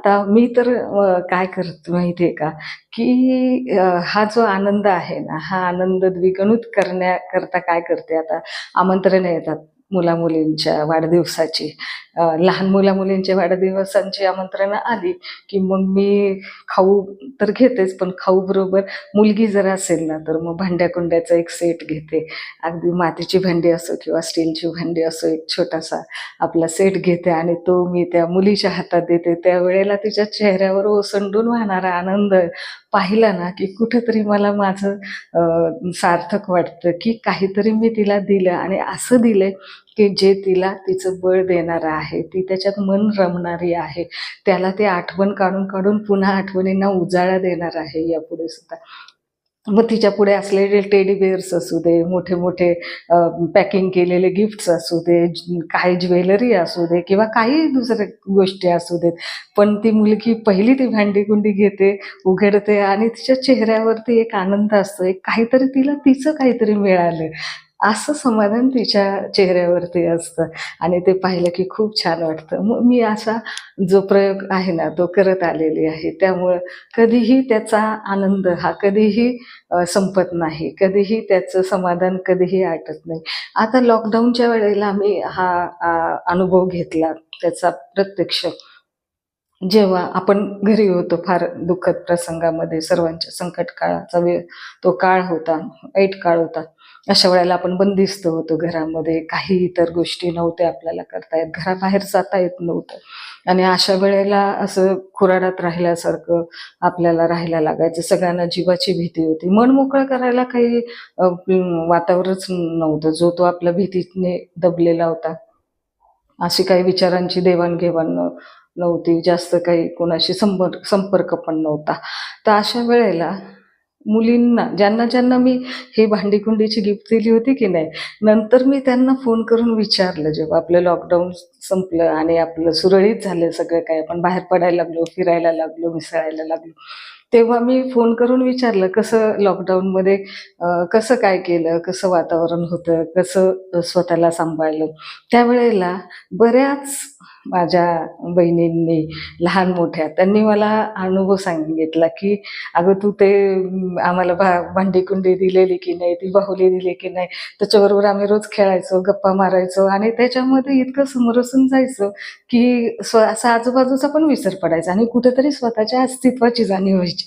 आता मी तर काय काय माहिती माहितीये का? की हा जो आनंद आहे ना हा आनंद द्विगुणित करण्याकरता काय करते आता? आमंत्रण येतात. मुला मुलींच्या वाढदिवसाची लहान मुला मुलींच्या वाढदिवसांची आमंत्रणं आली की मग मी खाऊ तर घेतेच पण खाऊ बरोबर मुलगी जर असेल ना तर मग भांड्या कुंड्याचा एक सेट घेते. अगदी मातीची भांडी असो किंवा स्टीलची भांडी असो एक छोटासा आपला सेट घेते आणि तो मी त्या मुलीच्या हातात देते. त्यावेळेला तिच्या चेहऱ्यावर ओसंडून वाहणारा आनंद पाहिलं ना की कुठंतरी मला माझं सार्थक वाटतं की काहीतरी मी तिला दिलं आणि असं दिलं की जे तिला तिचं बळ देणारं आहे ती त्याच्यात मन रमणारी आहे त्याला ते आठवण काढून काढून पुन्हा आठवणींना उजाळा देणार आहे यापुढे सुद्धा. मग तिच्या पुढे असलेले टेडी बेअर्स असू दे मोठे मोठे पॅकिंग केलेले गिफ्ट्स असू दे काही ज्वेलरी असू दे किंवा काही दुसऱ्या गोष्टी असू देत. पण ती मुलगी पहिली ती भांडीकुंडी घेते उघडते आणि तिच्या चेहऱ्यावरती एक आनंद असतो. एक काहीतरी तिला तिचं काहीतरी मिळालं. असं समाधान तिच्या चेहऱ्यावरती असतं. आणि ते पाहिलं की खूप छान वाटतं. मग मी असा जो प्रयोग आहे ना तो करत आलेली आहे. त्यामुळं कधीही त्याचा आनंद हा कधीही संपत नाही. कधीही त्याचं समाधान कधीही आटत नाही. आता लॉकडाऊनच्या वेळेला मी हा अनुभव घेतला त्याचा प्रत्यक्ष. जेव्हा आपण घरी होतो फार दुःखद प्रसंगामध्ये सर्वांच्या संकट काळाचा वेळ तो काळ होता वाईट काळ होता अशा वेळेला आपण बंदिस्त होतो घरामध्ये. काही इतर गोष्टी नव्हत्या आपल्याला करता येत. घराबाहेर जाता येत नव्हतं. आणि अशा वेळेला असं खुराडात राहिल्यासारखं आपल्याला राहायला लागायचं. सगळ्यांना जीवाची भीती होती. मन मोकळं करायला काही वातावरणच नव्हतं. जो तो आपल्या भीतीने दबलेला होता. अशी काही विचारांची देवाणघेवाण नव्हती जास्त काही कोणाशी संपर्क संपर्क पण नव्हता. तर अशा वेळेला मुलींना ज्यांना ज्यांना मी ही भांडीकुंडीची गिफ्ट दिली होती की नाही नंतर मी त्यांना फोन करून विचारलं जेव्हा आपलं लॉकडाऊन संपलं आणि आपलं सुरळीत झालं सगळं काय आपण बाहेर पडायला लागलो फिरायला लागलो मिसळायला लागलो. तेव्हा मी फोन करून विचारलं कसं लॉकडाऊनमध्ये कसं काय केलं कसं वातावरण होतं कसं स्वतःला सांभाळलं? त्यावेळेला बऱ्याच माझ्या बहिणींनी लहान मोठ्या त्यांनी मला अनुभव सांगितला की अगं तू ते आम्हाला भा भांडी कुंडी दिलेली की नाही ती बाहुली दिली की नाही त्याच्याबरोबर आम्ही रोज खेळायचो गप्पा मारायचो आणि त्याच्यामध्ये इतकं समरसून जायचं की स्व असा आजूबाजूचा पण विसर पडायचा आणि कुठेतरी स्वतःच्या अस्तित्वाची जाणीव व्हायची.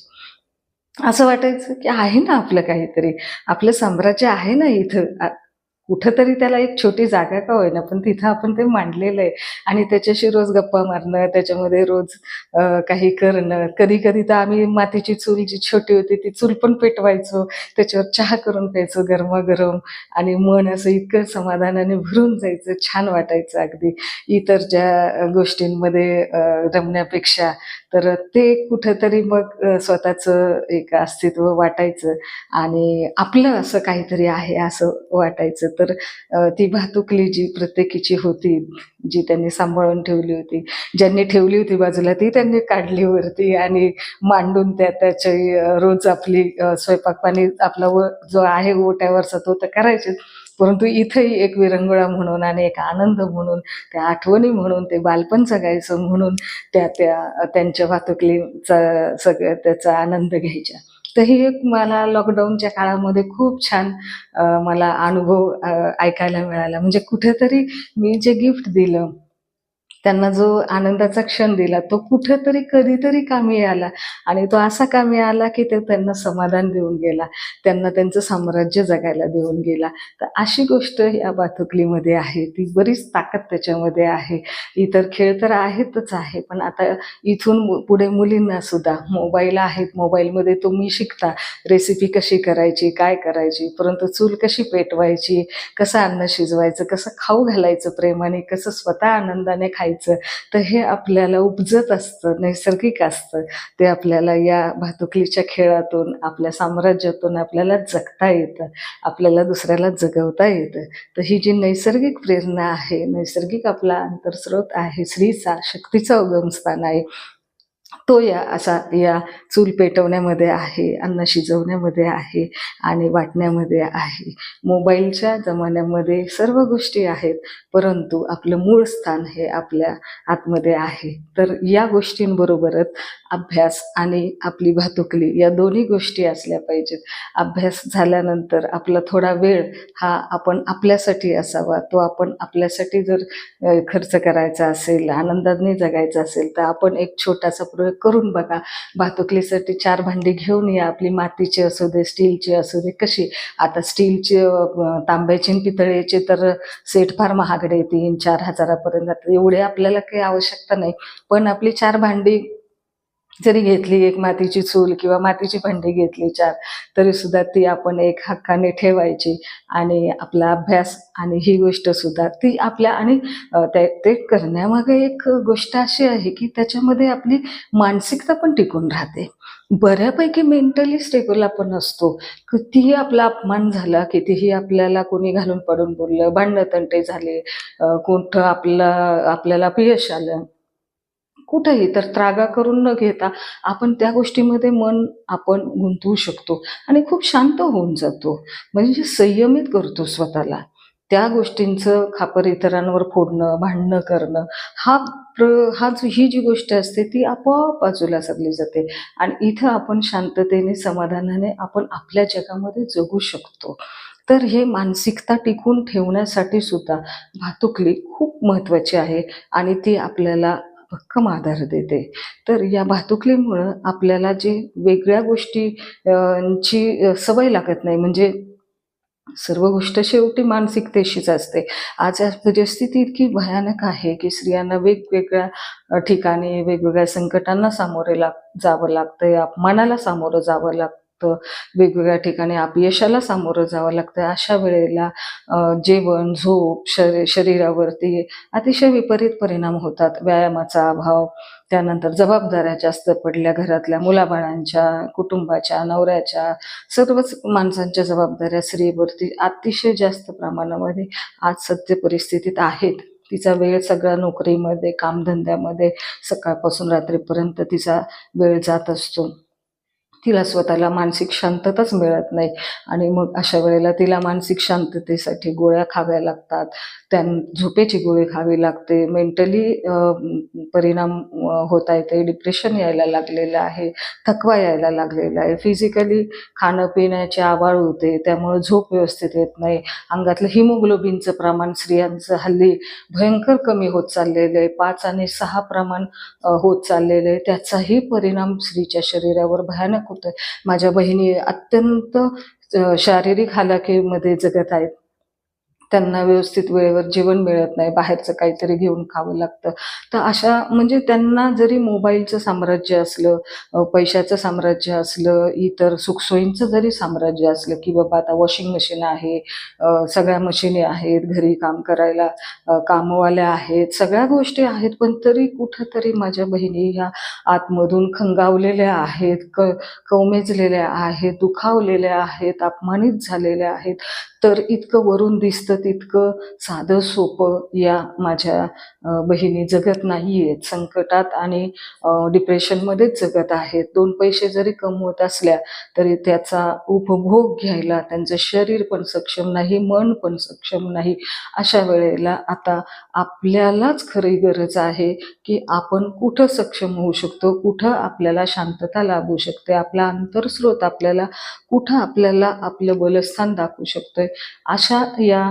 असं वाटायचं की आहे ना आपलं काहीतरी. आपलं साम्राज्य आहे ना इथं. कुठंतरी त्याला एक छोटी जागा का होईना पण तिथं आपण ते मांडलेलं आहे. आणि त्याच्याशी रोज गप्पा मारणं त्याच्यामध्ये रोज काही करणं. कधी कधी तर आम्ही मातीची चूल जी छोटी होती ती चूल पण पेटवायचो. त्याच्यावर चहा करून प्यायचो गरमागरम. आणि मन असं इतकं समाधानाने भरून जायचं छान वाटायचं अगदी. इतर ज्या गोष्टींमध्ये रमण्यापेक्षा. तर ते कुठंतरी मग स्वतःचं एक अस्तित्व वाटायचं. आणि आपलं असं काहीतरी आहे असं वाटायचं. तर ती भातुकली जी प्रत्येकीची होती जी त्यांनी सांभाळून ठेवली होती ज्यांनी ठेवली होती बाजूला ती त्यांनी काढली वरती आणि मांडून त्या त्याची रोज आपली स्वयंपाक पाणी आपला व जो आहे ओट्यावरचा तो तर करायचेच परंतु इथंही एक विरंगुळा म्हणून आणि एक आनंद म्हणून त्या आठवणी म्हणून ते बालपण जगायचं म्हणून त्या त्या त्यांच्या वाहतुकलीचा सगळं त्याचा आनंद घ्यायचा तरी एक मला लॉकडाऊनच्या काळामध्ये खूप छान मला अनुभव ऐकायला मिळाला. म्हणजे कुठेतरी मी जे गिफ्ट दिलं त्यांना जो आनंदाचा क्षण दिला तो कुठेतरी कधीतरी कामी आला. आणि तो असा कामी आला की ते त्यांना समाधान देऊन गेला. त्यांना त्यांचं साम्राज्य जगायला देऊन गेला. तर अशी गोष्ट या बातुकलीमध्ये आहे. ती बरीच ताकद त्याच्यामध्ये आहे. इतर खेळ तर आहेतच आहे पण आता इथून मु- पुढे मुलींना सुद्धा मोबाईल आहेत. मोबाईलमध्ये तुम्ही शिकता रेसिपी कशी करायची काय करायची परंतु चूल कशी पेटवायची कसं अन्न शिजवायचं कसं खाऊ घालायचं प्रेमाने कसं स्वतः आनंदाने खायचं तर हे आपल्याला उपजत असतं नैसर्गिक असतं. ते आपल्याला या भातुकलीच्या खेळातून आपल्या साम्राज्यातून आपल्याला जगता येतं आपल्याला दुसऱ्याला जगवता येतं. तर ही जी नैसर्गिक प्रेरणा आहे नैसर्गिक आपला अंतरस्रोत आहे स्त्रीचा शक्तीचा उगमस्थान आहे तो या असा या चूल पेटवण्यामध्ये आहे अन्न शिजवण्यामध्ये आहे आणि वाटण्यामध्ये आहे. मोबाईलच्या जमान्यामध्ये सर्व गोष्टी आहेत परंतु आपलं मूळ स्थान हे आपल्या आतमध्ये आहे. तर या गोष्टींबरोबरच अभ्यास आणि आपली भातुकली या दोन्ही गोष्टी असल्या पाहिजेत. अभ्यास झाल्यानंतर आपला थोडा वेळ हा आपण आपल्यासाठी असावा. तो आपण आपल्यासाठी जर खर्च करायचा असेल आनंदाने जगायचा असेल तर आपण एक छोटासा प्रयोग करून बघा. भातुकलीसाठी चार भांडी घेऊन या. आपली मातीची असू दे स्टीलची असू दे कशी? आता स्टीलची तांब्याची आणि पितळेचे तर सेट फार महागडे तीन चार हजारापर्यंत. जातात एवढे आपल्याला काही आवश्यकता नाही. पण आपली चार भांडी जरी घेतली एक मातीची चूल किंवा मातीची भांडी घेतली चार तरी सुद्धा ती आपण एक हक्काने ठेवायची आणि आपला अभ्यास आणि ही गोष्ट सुद्धा ती आपल्या आणि ते करण्यामागे एक गोष्ट अशी आहे की त्याच्यामध्ये आपली मानसिकता पण टिकून राहते. बऱ्यापैकी मेंटली स्टेबल आपण असतो. कितीही आपला अपमान झाला कितीही आपल्याला कोणी घालून पडून बोललं भांडणं तंटे झाले कोणतं आपला आपल्याला अपयश आलं कुठेही तर त्रागा करून न घेता आपण त्या गोष्टीमध्ये मन आपण गुंतवू शकतो आणि खूप शांत होऊन जातो. म्हणजे संयमित करतो स्वतःला. त्या गोष्टींचं खापर इतरांवर फोडणं भांडणं करणं हा प्र हा जो ही जी गोष्ट असते ती आपोआप बाजूला सरली जाते आणि इथं आपण शांततेने समाधानाने आपण आपल्या जगामध्ये जगू शकतो. तर हे मानसिकता टिकून ठेवण्यासाठी सुद्धा भातुकली खूप महत्त्वाची आहे आणि ती आपल्याला भक्कम आधार देते. तर या भातुकलीमुळं आपल्याला जे वेगळ्या गोष्टी ची सवय लागत नाही. म्हणजे सर्व गोष्ट शेवटी मानसिकतेशीच असते. आज आज परिस्थिती इतकी भयानक आहे की स्त्रियांना वेगवेगळ्या ठिकाणी वेगवेगळ्या संकटांना सामोरे लाग जावं लागतंय अपमानाला सामोरं जावं लागतं वेगवेगळ्या ठिकाणी अपयशाला सामोरं जावं लागतं अशा वेळेला जेवण झोप शरी शरीरावरती अतिशय विपरीत परिणाम होतात. व्यायामाचा अभाव त्यानंतर जबाबदाऱ्या जास्त पडल्या घरातल्या मुलाबाळांच्या कुटुंबाच्या नवऱ्याच्या सर्वच माणसांच्या जबाबदाऱ्या स्त्रीवरती अतिशय जास्त प्रमाणामध्ये आज सत्य परिस्थितीत आहेत. तिचा वेळ सगळा नोकरीमध्ये कामधंद्यामध्ये सकाळपासून रात्रीपर्यंत तिचा वेळ जात असतो. तिला स्वतःला मानसिक शांतताच मिळत नाही. आणि मग अशा वेळेला तिला मानसिक शांततेसाठी गोळ्या खाव्या लागतात. त्या झोपेची गोळी खावी लागते. मेंटली परिणाम होत होता येते डिप्रेशन यायला लागलेलं आहे. थकवा यायला लागलेला आहे. फिजिकली खाणं पिण्याची आवाळ होते. त्यामुळे झोप व्यवस्थित येत नाही. अंगातलं हिमोग्लोबिनचं प्रमाण स्त्रियांचं हल्ली भयंकर कमी होत चाललेलं आहे. पाच आणि सहा प्रमाण होत चाललेलं आहे. त्याचाही परिणाम स्त्रीच्या शरीरावर भयानक होतोय. माझ्या बहिणी अत्यंत शारीरिक हालाखीमध्ये जगत आहेत. त्यांना व्यवस्थित वेळेवर जेवण मिळत नाही बाहेरचं काहीतरी घेऊन खावं लागतं. तर अशा म्हणजे त्यांना जरी मोबाईलचं साम्राज्य असलं पैशाचं साम्राज्य असलं इतर सुखसोयींचं जरी साम्राज्य असलं की बाबा आता वॉशिंग मशीन आहे सगळ्या मशिनी आहेत घरी काम करायला कामवाल्या आहेत सगळ्या गोष्टी आहेत पण तरी कुठंतरी माझ्या बहिणी ह्या आतमधून खंगावलेल्या आहेत क कवमेजलेल्या आहेत दुखावलेल्या आहेत अपमानित झालेल्या आहेत. तर इतकं वरून दिसतं तितकं साधं सोपं या माझ्या बहिणी जगत नाही आहेत संकटात आणि डिप्रेशनमध्येच जगत आहेत. दोन पैसे जरी कमवत असल्या तरी त्याचा उपभोग घ्यायला त्यांचं शरीर पण सक्षम नाही मन पण सक्षम नाही. अशा वेळेला आता आपल्यालाच खरी गरज आहे की आपण कुठं सक्षम होऊ शकतो कुठं आपल्याला शांतता लाभू शकते आपला अंतरस्रोत आपल्याला कुठं आपल्याला आपलं बलस्थान दाखवू शकतोय. अशा या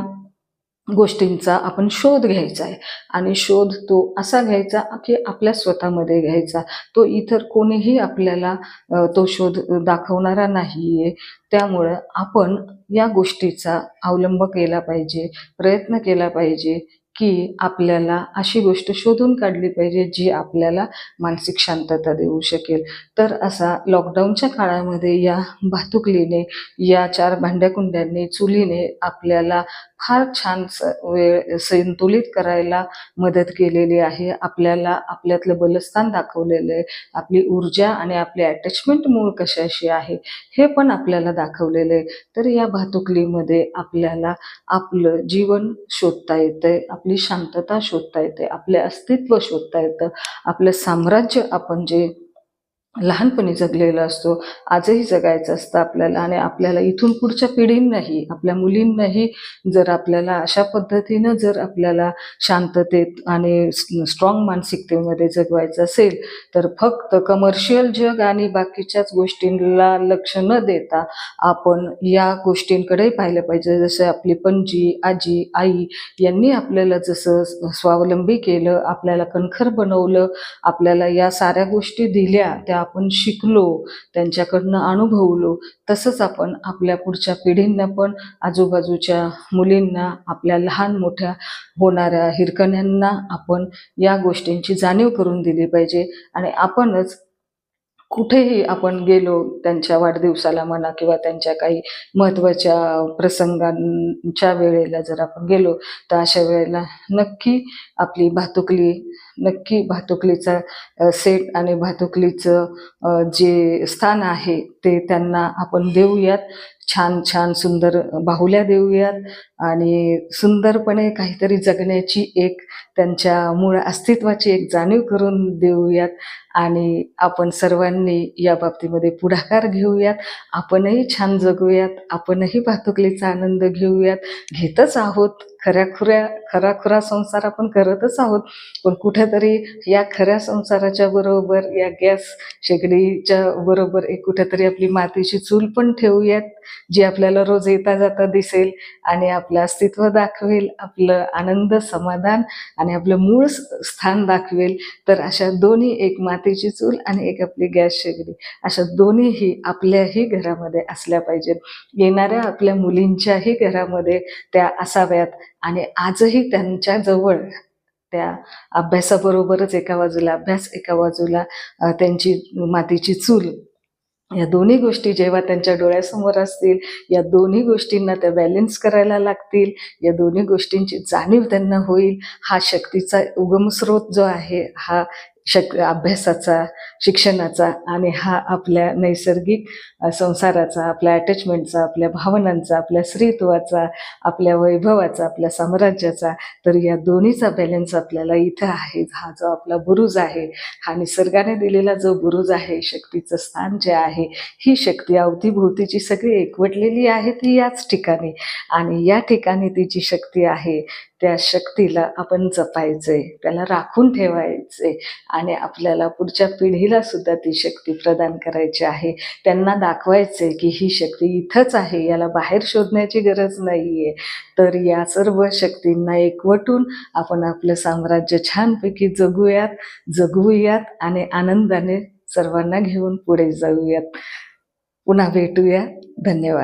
गोष्टींचा आपण शोध घ्यायचा आहे. आणि शोध तो असा घ्यायचा की आपल्या स्वतःमध्ये घ्यायचा. तो इतर कोणीही आपल्याला तो शोध दाखवणारा नाही आहे त्यामुळं आपण या गोष्टीचा अवलंब केला पाहिजे प्रयत्न केला पाहिजे की आपल्याला अशी गोष्ट शोधून काढली पाहिजे जी आपल्याला मानसिक शांतता देऊ शकेल. तर असा लॉकडाऊनच्या काळामध्ये या भातुकलीने या चार भांड्याकुंड्यांनी चुलीने आपल्याला फार छान स वेळ संतुलित करायला मदत केलेली आहे. आपल्याला आपल्यातलं बलस्थान दाखवलेलं आहे. आपली ऊर्जा आणि आपली अटॅचमेंट मूळ कशाशी आहे हे पण आपल्याला दाखवलेलं आहे. तर या भातुकलीमध्ये आपल्याला आपलं जीवन शोधता येतंय आपली शांतता शोधता येते आपले अस्तित्व शोधता येतं आपलं साम्राज्य आपण जे लहानपणी जगलेला असतो. आजही जगायचं असतं आपल्याला आणि आपल्याला इथून पुढच्या पिढींनाही आपल्या मुलींनाही जर आपल्याला अशा पद्धतीनं जर आपल्याला शांततेत आणि स्ट्रॉंग मानसिकतेमध्ये जगवायचं असेल तर फक्त कमर्शियल जग आणि बाकीच्याच गोष्टींना लक्ष न देता आपण या गोष्टींकडे पाहिलं पाहिजे. जसं आपली पणजी आजी आई यांनी आपल्याला जसं स्वावलंबी केलं आपल्याला कणखर बनवलं आपल्याला या साऱ्या गोष्टी दिल्या त्या आपण शिकलो त्यांच्याकडनं अनुभवलो तसंच आपण आपल्या पुढच्या पिढींना पण आजूबाजूच्या मुलींना आपल्या लहान मोठ्या होणाऱ्या हिरकण्यांना आपण या गोष्टींची जाणीव करून दिली पाहिजे. आणि आपणच कुठेही आपण गेलो त्यांच्या वाढदिवसाला म्हणा किंवा त्यांच्या काही महत्त्वाच्या प्रसंगांच्या वेळेला जर आपण गेलो तर अशा वेळेला नक्की आपली भातुकली नक्की भातुकलीचा सेट आणि भातुकलीचं जे स्थान आहे ते त्यांना आपण देऊयात. छान छान सुंदर बाहुल्या देऊयात आणि सुंदरपणे काहीतरी जगण्याची एक त्यांच्या मूळ अस्तित्वाची एक जाणीव करून देऊयात आणि आपण सर्वांनी या बाबतीमध्ये पुढाकार घेऊयात. आपणही छान जगूयात आपणही भातुकलीचा आनंद घेऊयात. घेतच आहोत. खऱ्याखुऱ्या खराखुरा संसार आपण करतच आहोत. पण कुठेतरी या खऱ्या संसाराच्या बरोबर या गॅस शेगडीच्या बरोबर एक कुठेतरी आपली मातीची चूल पण ठेवूयात जी आपल्याला रोज येता जाता दिसेल आणि आपलं अस्तित्व दाखवेल आपलं आनंद समाधान आणि आपलं मूळ स्थान दाखवेल. तर अशा दोन्ही एक मातीची चूल आणि एक आपली गॅस शेगडी अशा दोन्हीही आपल्याही घरामध्ये असल्या पाहिजेत. येणाऱ्या आपल्या मुलींच्याही घरामध्ये त्या असाव्यात. आणि आजही त्यांच्याजवळ त्या अभ्यासाबरोबरच एका बाजूला अभ्यास एका बाजूला त्यांची मातीची चूल या दोन्ही गोष्टी जेव्हा त्यांच्या डोळ्यासमोर असतील या दोन्ही गोष्टींना त्या बॅलेन्स करायला लागतील या दोन्ही गोष्टींची जाणीव त्यांना होईल हा शक्तीचा उगम स्रोत जो आहे हा शक अभ्यासाचा शिक्षणाचा आणि हा आपल्या नैसर्गिक संसाराचा आपल्या अटॅचमेंटचा आपल्या भावनांचा आपल्या स्त्रीत्वाचा आपल्या वैभवाचा आपल्या साम्राज्याचा तर या दोन्हीचा बॅलन्स आपल्याला इथं आहे. हा जो आपला बुरुज आहे हा निसर्गाने दिलेला जो बुरुज आहे शक्तीचं स्थान जे आहे ही शक्ती अवतीभोवतीची सगळी एकवटलेली आहे ती याच ठिकाणी. आणि या ठिकाणी तिची शक्ती आहे त्या शक्तीला आपण जपायचे त्याला राखून ठेवायचे आणि आपल्याला पुढच्या पिढीला सुद्धा ती शक्ती प्रदान करायची आहे. त्यांना दाखवायचे की ही शक्ती इथंच आहे याला बाहेर शोधण्याची गरज नाही आहे तर या सर्व शक्तींना एकवटून आपण आपलं साम्राज्य छानपैकी जगूयात जगवूयात आणि आनंदाने सर्वांना घेऊन पुढे जाऊयात. पुन्हा भेटूया. धन्यवाद.